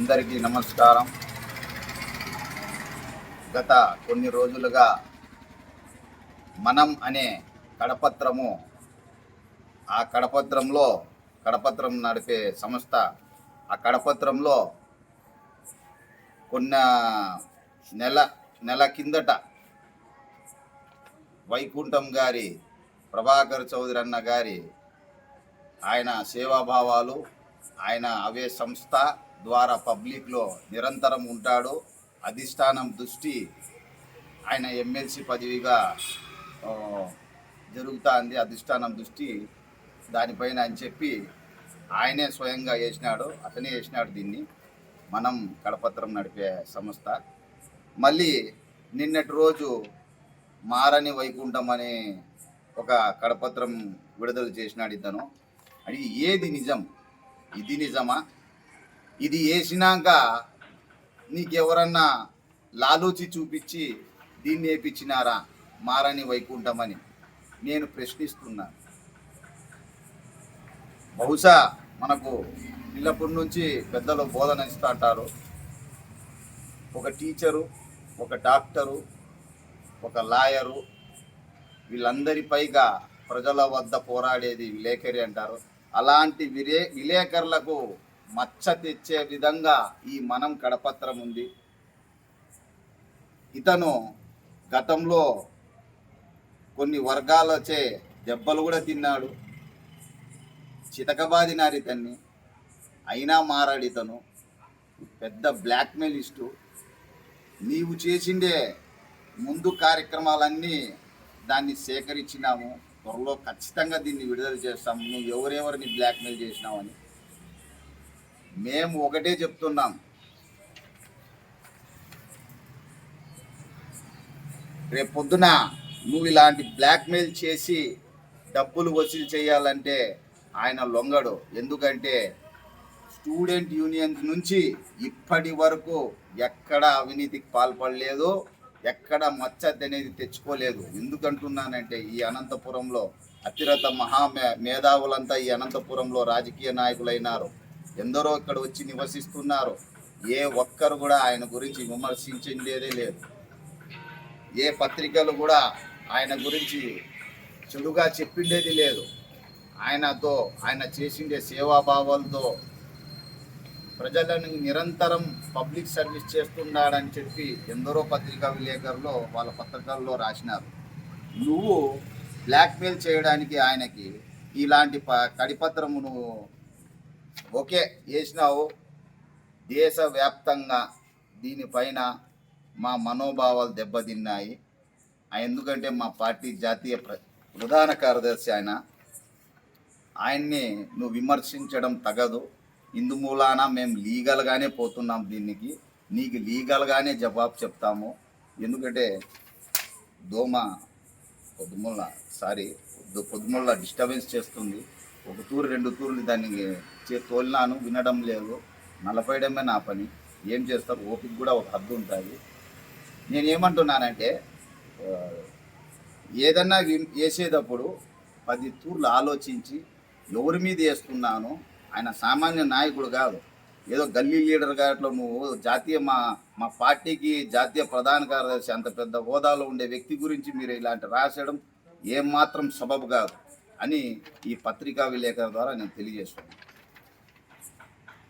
అందరికీ నమస్కారం. గత కొన్ని రోజులుగా మనం అనే కడపత్రము ఆ కడపత్రంలో కడపత్రం నడిపే సంస్థ ఆ కడపత్రంలో కొన్న నెల నెల కిందట వైకుంఠం గారి ప్రభాకర్ చౌదరి అన్న గారి ఆయన సేవాభావాలు ఆయన అవే సంస్థ ద్వారా పబ్లిక్లో నిరంతరం ఉంటాడు. అధిష్టానం దృష్టి ఆయన ఎమ్మెల్సీ పదవిగా జరుగుతా జరుగుతుంది. అధిష్టానం దృష్టి దానిపైన అని చెప్పి ఆయనే స్వయంగా వేసినాడు అతనే వేసినాడు దీన్ని. మనం కడపత్రం నడిపే సంస్థ. మళ్ళీ నిన్నటి రోజు మారని వైకుంఠం అనే ఒక కడపత్రం విడుదల చేసినాడు ఇతను. అది ఏది నిజం? ఇది నిజమా? ఇది వేసినాక నీకెవరన్నా లాలూచి చూపించి దీన్ని వేపించినారా? మారని వైకుంఠం అని నేను ప్రశ్నిస్తున్నాను బహుశా మనకు పిల్లప్పటి నుంచి పెద్దలు బోధన ఇస్తూ అంటారు ఒక టీచరు ఒక డాక్టరు ఒక లాయరు వీళ్ళందరి పైగా ప్రజల వద్ద పోరాడేది విలేకరి అంటారు. అలాంటి విలే విలేకరులకు మచ్చ తెచ్చే విధంగా ఈ మనం కడపత్రం ఉంది. ఇతను గతంలో కొన్ని వర్గాలచే దెబ్బలు కూడా తిన్నాడు. చితకబాదినారు ఇతన్ని అయినా మారాడు ఇతను. పెద్ద బ్లాక్మెయిలిస్టు. నీవు చేసిండే ముందు కార్యక్రమాలన్నీ దాన్ని సేకరించినాము. త్వరలో ఖచ్చితంగా దీన్ని విడుదల చేస్తాము. నువ్వు ఎవరెవరిని బ్లాక్మెయిల్ చేసినావని మేము ఒకటే చెప్తున్నాం. రేపు పొద్దున నువ్వు ఇలాంటి బ్లాక్మెయిల్ చేసి డబ్బులు వసూలు చేయాలంటే ఆయన లొంగడు. ఎందుకంటే స్టూడెంట్ యూనియన్ నుంచి ఇప్పటి వరకు ఎక్కడ అవినీతికి పాల్పడలేదు ఎక్కడ మచ్చత్ అనేది తెచ్చుకోలేదు. ఎందుకంటున్నానంటే ఈ అనంతపురంలో అతిరత మహా మే- మేధావులంతా ఈ అనంతపురంలో రాజకీయ నాయకులైనారు. ఎందరో ఇక్కడ వచ్చి నివసిస్తున్నారు. ఏ ఒక్కరు కూడా ఆయన గురించి విమర్శించిందేదే లేదు. ఏ పత్రికలు కూడా ఆయన గురించి చెడుగా చెప్పిండేది లేదు. ఆయనతో ఆయన చేసిండే సేవాభావాలతో ప్రజలను నిరంతరం పబ్లిక్ సర్వీస్ చేస్తున్నాడని చెప్పి ఎందరో పత్రికా విలేకరులు వాళ్ళ పత్రికల్లో రాసినారు. నువ్వు బ్లాక్మెయిల్ చేయడానికి ఆయనకి ఇలాంటి ప కడిపత్రము నువ్వు ఓకే వేసినావు దేశవ్యాప్తంగా దీనిపైన మా మనోభావాలు దెబ్బతిన్నాయి. ఎందుకంటే మా పార్టీ జాతీయ ప్ర- ప్రధాన కార్యదర్శి ఆయన. ఆయన్ని నువ్వు విమర్శించడం తగదు. ఇందు మూలాన మేము లీగల్గానే పోతున్నాం దీనికి. నీకు లీగల్గానే జవాబు చెప్తాము. ఎందుకంటే దోమ పొద్దుముల్ల సారీ పొద్దు పొద్దుముల్ల డిస్టర్బెన్స్ చేస్తుంది. ఒక తూరు రెండు తూర్లు దాన్ని చే తోలినాను వినడం లేదు. నలపేయడమే నా పని. ఏం చేస్తారు? ఓపిక కూడా ఒక హద్దు ఉంటుంది. నేను ఏమంటున్నానంటే ఏదన్నా వేసేటప్పుడు పది తూర్లు ఆలోచించి ఎవరి మీద వేస్తున్నాను ఆయన సామాన్య నాయకుడు కాదు. ఏదో గల్లీ లీడర్గా అట్లా నువ్వు జాతీయ మా మా పార్టీకి జాతీయ ప్రధాన కార్యదర్శి అంత పెద్ద హోదాలో ఉండే వ్యక్తి గురించి మీరు ఇలాంటి రాసేయడం ఏమాత్రం సబబు కాదు. అని ఈ పత్రికా విలేకరుల ద్వారా నేను తెలియజేస్తున్నాను.